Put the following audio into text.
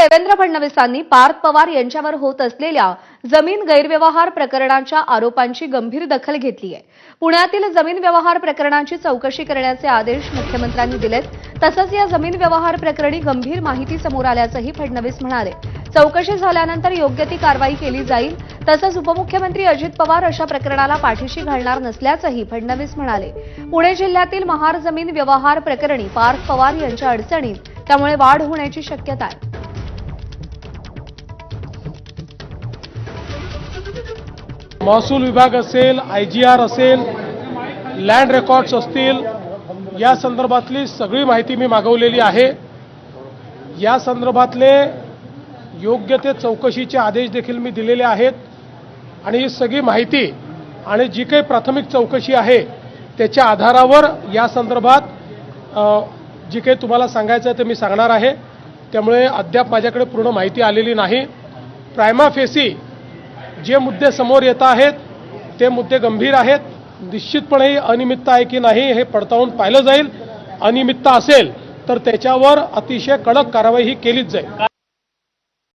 देवेंद्र फडणवीसांनी पार्थ पवार यांच्यावर होत असलेल्या जमीन गैरव्यवहार प्रकरणाच्या आरोपांची गंभीर दखल घेतली आहे पुण्यातील जमीन व्यवहार प्रकरणाची चौकशी करण्याचे आदेश मुख्यमंत्र्यांनी दिलेत. तसंच या जमीन व्यवहार प्रकरणी गंभीर माहिती समोर आल्याचंही फडणवीस म्हणाले. चौकशी झाल्यानंतर योग्य ती कारवाई केली जाईल. तसंच उपमुख्यमंत्री अजित पवार अशा प्रकरणाला पाठीशी घालणार नसल्याचंही फडणवीस म्हणाले. पुणे जिल्ह्यातील महार जमीन व्यवहार प्रकरणी पार्थ पवार यांच्या अडचणीत त्यामुळे वाढ होण्याची शक्यता आहे. महसूल विभाग असेल आय जी आर असेल लँड रेकॉर्ड्स असतील या संदर्भातली सगळी माहिती मी मागवलेली आहे. या संदर्भातले योग्य ते चौकशीचे आदेश देखील मी दिलेले आहेत. आणि ही सगळी माहिती आणि जी काही प्राथमिक चौकशी आहे त्याच्या आधारावर या संदर्भात जी काही तुम्हाला सांगायचं आहे ते मी सांगणार आहे. त्यामुळे अद्याप माझ्याकडे पूर्ण माहिती आलेली नाही. प्रायमा फेसी जे मुद्दे समोर येत आहेत ते मुद्दे गंभीर आहेत. निश्चितपणे ही अनियमितता आहे की नाही हे पडताळून पाहिलं जाईल. अनियमितता असेल तर त्याच्यावर अतिशय कडक कारवाई ही केलीच जाईल.